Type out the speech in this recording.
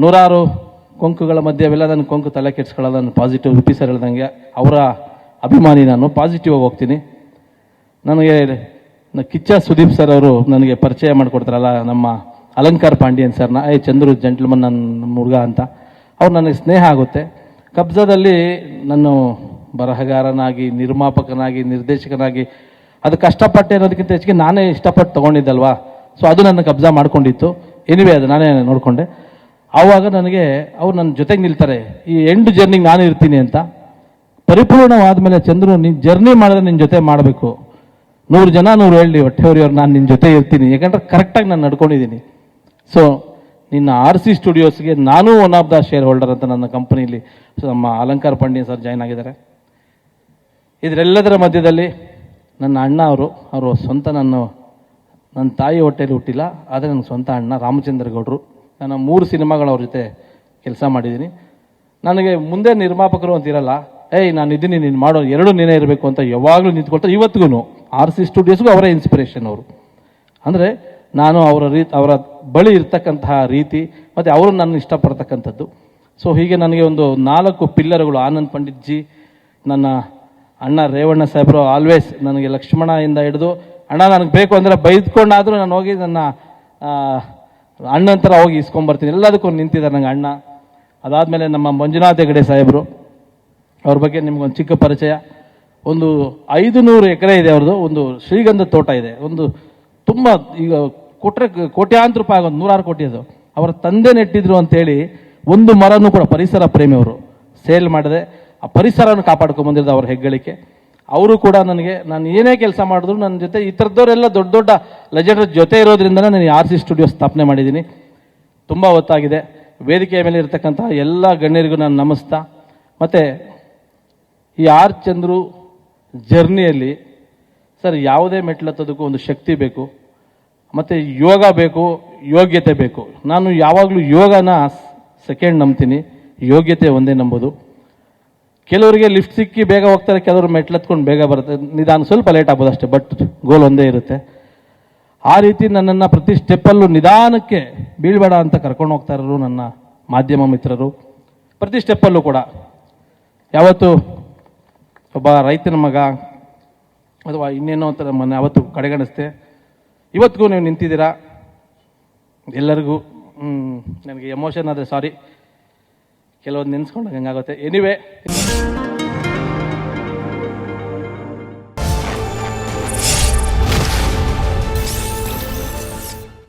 ನೂರಾರು ಕೊಂಕುಗಳ ಮಧ್ಯೆ ಅವೆಲ್ಲ ನನ್ನ ಕೊಂಕು ತಲೆ ಕೆಡ್ಸ್ಕೊಳ್ಳೋದು ನಾನು ಪಾಸಿಟಿವ್ ರುಪಿ ಸರ್ ಹೇಳ್ದಂಗೆ ಅವರ ಅಭಿಮಾನಿ ನಾನು. ಪಾಸಿಟಿವ್ ಹೋಗ್ತೀನಿ. ನನಗೆ ಕಿಚ್ಚ ಸುದೀಪ್ ಸರ್ ಅವರು ನನಗೆ ಪರಿಚಯ ಮಾಡಿಕೊಡ್ತಾರಲ್ಲ ನಮ್ಮ ಅಲಂಕಾರ್ ಪಾಂಡ್ಯನ್ ಸರ್ನ ಏ ಚಂದ್ರು ಜೆಂಟ್ಲ್ಮನ್ ನನ್ನ ನಮ್ಮ ಹುಡುಗ ಅಂತ. ಅವ್ರು ನನಗೆ ಸ್ನೇಹ ಆಗುತ್ತೆ. ಕಬ್ಜಾದಲ್ಲಿ ನಾನು ಬರಹಗಾರನಾಗಿ, ನಿರ್ಮಾಪಕನಾಗಿ, ನಿರ್ದೇಶಕನಾಗಿ, ಅದು ಕಷ್ಟಪಟ್ಟೆ ಅನ್ನೋದಕ್ಕಿಂತ ಹೆಚ್ಚಿಗೆ ನಾನೇ ಇಷ್ಟಪಟ್ಟು ತೊಗೊಂಡಿದ್ದಲ್ವಾ? ಸೊ ಅದು ನನ್ನ ಕಬ್ಜಾ ಮಾಡ್ಕೊಂಡಿತ್ತು. ಎನಿವೆ ಅದು ನಾನೇ ನೋಡಿಕೊಂಡೆ. ಆವಾಗ ನನಗೆ ಅವ್ರು ನನ್ನ ಜೊತೆಗೆ ನಿಲ್ತಾರೆ, ಈ ಎಂಡ್ ಜರ್ನಿ ನಾನು ಇರ್ತೀನಿ ಅಂತ. ಪರಿಪೂರ್ಣವಾದ ಮೇಲೆ ಚಂದ್ರು ನಿನ್ನ ಜರ್ನಿ ಮಾಡಿದ್ರೆ ನಿನ್ನ ಜೊತೆ ಮಾಡಬೇಕು. ನೂರು ಜನ ನೂರು ಹೇಳಿ ಹೊಟ್ಟೆವರಿಯವ್ರು ನಾನು ನಿನ್ನ ಜೊತೆ ಇರ್ತೀನಿ. ಯಾಕಂದ್ರೆ ಕರೆಕ್ಟಾಗಿ ನಾನು ನಡ್ಕೊಂಡಿದ್ದೀನಿ ಸೊ ನಿನ್ನ ಆರ್ ಸಿ ಸ್ಟುಡಿಯೋಸ್ಗೆ ನಾನು one of the shareholder ಅಂತ ನನ್ನ ಕಂಪನಿಲಿ ನಮ್ಮ ಅಲಂಕಾರ ಪಾಂಡ್ಯ ಸರ್ ಜಾಯ್ನ್ ಆಗಿದ್ದಾರೆ. ಇದರೆಲ್ಲದರ ಮಧ್ಯದಲ್ಲಿ ನನ್ನ ಅಣ್ಣ ಅವರು ಅವರು ಸ್ವಂತ ನನ್ನ ನನ್ನ ತಾಯಿ ಹೊಟ್ಟೆಯಲ್ಲಿ ಹುಟ್ಟಿಲ್ಲ, ಆದರೆ ನನ್ನ ಸ್ವಂತ ಅಣ್ಣ ರಾಮಚಂದ್ರ ಗೌಡರು. ನಾನು ಮೂರು ಸಿನಿಮಾಗಳು ಅವ್ರ ಜೊತೆ ಕೆಲಸ ಮಾಡಿದ್ದೀನಿ. ನನಗೆ ಮುಂದೆ ನಿರ್ಮಾಪಕರು ಅಂತ ಇರಲ್ಲ ಏಯ್, ನಾನು ಇದ್ದೀನಿ, ನೀನು ಮಾಡೋ ಎರಡು ನೀನೇ ಇರಬೇಕು ಅಂತ ಯಾವಾಗಲೂ ನಿಂತ್ಕೊಳ್ತಾರೆ ಇವತ್ತಿಗೂ ಆರ್ ಸಿ ಸ್ಟುಡಿಯೋಸ್ಗೂ ಅವರೇ ಇನ್ಸ್ಪಿರೇಷನ್ ಅವರು. ಅಂದರೆ ನಾನು ಅವರ ರೀ, ಅವರ ಬಳಿ ಇರ್ತಕ್ಕಂತಹ ರೀತಿ, ಮತ್ತು ಅವರು ನನ್ನ ಇಷ್ಟಪಡ್ತಕ್ಕಂಥದ್ದು. ಸೊ ಹೀಗೆ ನನಗೆ ಒಂದು ನಾಲ್ಕು ಪಿಲ್ಲರ್ಗಳು, ಆನಂದ್ ಪಂಡಿತ್ ಜಿ ನನ್ನ ಅಣ್ಣ ರೇವಣ್ಣ ಸಾಹೇಬರು ಆಲ್ವೇಸ್ ನನಗೆ ಲಕ್ಷ್ಮಣದಿಂದ ಹಿಡಿದು, ಅಣ್ಣ, ನನಗೆ ಬೇಕು ಅಂದರೆ ಬೈದ್ಕೊಂಡಾದರೂ ನಾನು ಹೋಗಿ ನನ್ನ ಆ, ಅಣ್ಣನ ಥರ ಹೋಗಿ ಇಸ್ಕೊಂಬರ್ತೀನಿ ಎಲ್ಲದಕ್ಕೂ ನಿಂತಿದ್ದಾರೆ ನಂಗೆ ಅಣ್ಣ. ಅದಾದಮೇಲೆ ನಮ್ಮ ಮಂಜುನಾಥ್ ಹೆಗಡೆ ಸಾಹೇಬರು. ಅವ್ರ ಬಗ್ಗೆ ನಿಮ್ಗೊಂದು ಚಿಕ್ಕ ಪರಿಚಯ. ಒಂದು ಐದು ನೂರು ಎಕರೆ ಇದೆ ಅವ್ರದ್ದು ಒಂದು ಶ್ರೀಗಂಧ ತೋಟ ಇದೆ. ಒಂದು ತುಂಬ ಈಗ ಕೊಟ್ಟರೆ ಕೋಟ್ಯಾಂತರ ರೂಪಾಯಿ ಆಗೋದು. ನೂರಾರು ಕೋಟಿ ಅದು. ಅವರ ತಂದೆ ನೆಟ್ಟಿದ್ರು ಅಂತೇಳಿ ಒಂದು ಮರನೂ ಕೂಡ ಪರಿಸರ ಪ್ರೇಮಿ ಅವರು ಸೇಲ್ ಮಾಡಿದೆ. ಆ ಪರಿಸರವನ್ನು ಕಾಪಾಡ್ಕೊಂಡ್ಬಂದಿರೋದು ಅವ್ರ ಹೆಗ್ಗಳಿಕೆ. ಅವರು ಕೂಡ ನನಗೆ, ನಾನು ಏನೇ ಕೆಲಸ ಮಾಡಿದ್ರು ನನ್ನ ಜೊತೆ, ಈ ಥರದವರೆಲ್ಲ ದೊಡ್ಡ ದೊಡ್ಡ ಲೆಜೆಂಡರ್ ಜೊತೆ ಇರೋದ್ರಿಂದ ನಾನು ಆರ್ ಸಿ ಸ್ಟುಡಿಯೋ ಸ್ಥಾಪನೆ ಮಾಡಿದ್ದೀನಿ. ತುಂಬ ಹೊತ್ತಾಗಿದೆ. ವೇದಿಕೆಯ ಮೇಲೆ ಇರತಕ್ಕಂತಹ ಎಲ್ಲ ಗಣ್ಯರಿಗೂ ನಾನು ನಮಿಸ್ತಾ. ಮತ್ತು ಈ ಆರ್ ಚಂದ್ರು ಜರ್ನಿಯಲ್ಲಿ ಸರ್, ಯಾವುದೇ ಮೆಟ್ಲತ್ತೋದಕ್ಕೂ ಒಂದು ಶಕ್ತಿ ಬೇಕು, ಮತ್ತು ಯೋಗ ಬೇಕು, ಯೋಗ್ಯತೆ ಬೇಕು. ನಾನು ಯಾವಾಗಲೂ ಯೋಗನ ಸೆಕೆಂಡ್ ನಂಬ್ತೀನಿ. ಯೋಗ್ಯತೆ ಒಂದೇ ನಂಬೋದು. ಕೆಲವರಿಗೆ ಲಿಫ್ಟ್ ಸಿಕ್ಕಿ ಬೇಗ ಹೋಗ್ತಾರೆ, ಕೆಲವರು ಮೆಟ್ಲತ್ಕೊಂಡು ಬೇಗ ಬರುತ್ತೆ. ನಿಧಾನ ಸ್ವಲ್ಪ ಲೇಟ್ ಆಗ್ಬೋದು ಅಷ್ಟೇ ಬಟ್ ಗೋಲ್ ಒಂದೇ ಇರುತ್ತೆ. ಆ ರೀತಿ ನನ್ನನ್ನು ಪ್ರತಿ ಸ್ಟೆಪ್ಪಲ್ಲೂ ನಿಧಾನಕ್ಕೆ ಬೀಳ್ಬೇಡ ಅಂತ ಕರ್ಕೊಂಡು ಹೋಗ್ತಾ ಇರೋರು ನನ್ನ ಮಾಧ್ಯಮ ಮಿತ್ರರು. ಪ್ರತಿ ಸ್ಟೆಪ್ಪಲ್ಲೂ ಕೂಡ. ಯಾವತ್ತು ಒಬ್ಬ ರೈತನ ಮಗ ಅಥವಾ ಇನ್ನೇನೋ ಅಂತ ನಮ್ಮನ್ನು ಅವತ್ತು ಕಡೆಗಣಿಸ್ತೆ ಇವತ್ತಿಗೂ ನೀವು ನಿಂತಿದ್ದೀರಾ? ಎಲ್ಲರಿಗೂ ನನಗೆ ಎಮೋಷನ್ ಆದರೆ ಸಾರಿ ಕೆಲವೊಂದು ನೆನೆಸ್ಕೊಂಡಾಗ ಹಂಗಾಗುತ್ತೆ. ಎನಿವೆ